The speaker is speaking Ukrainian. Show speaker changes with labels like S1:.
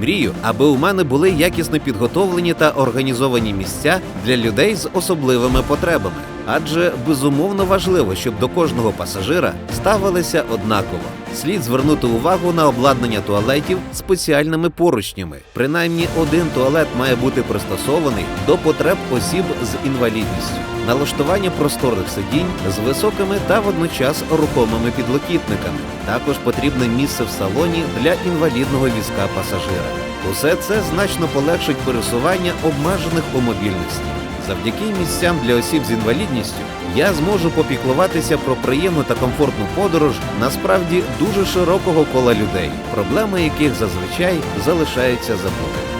S1: Мрію, аби у мене були якісно підготовлені та організовані місця для людей з особливими потребами. Адже безумовно важливо, щоб до кожного пасажира ставилися однаково. Слід звернути увагу на обладнання туалетів спеціальними поручнями. Принаймні один туалет має бути пристосований до потреб осіб з інвалідністю. Налаштування просторних сидінь з високими та водночас рухомими підлокітниками. Також потрібне місце в салоні для інвалідного візка пасажира. Усе це значно полегшить пересування обмежених у мобільності. Завдяки місцям для осіб з інвалідністю я зможу попіклуватися про приємну та комфортну подорож насправді дуже широкого кола людей, проблеми яких зазвичай залишаються забутими.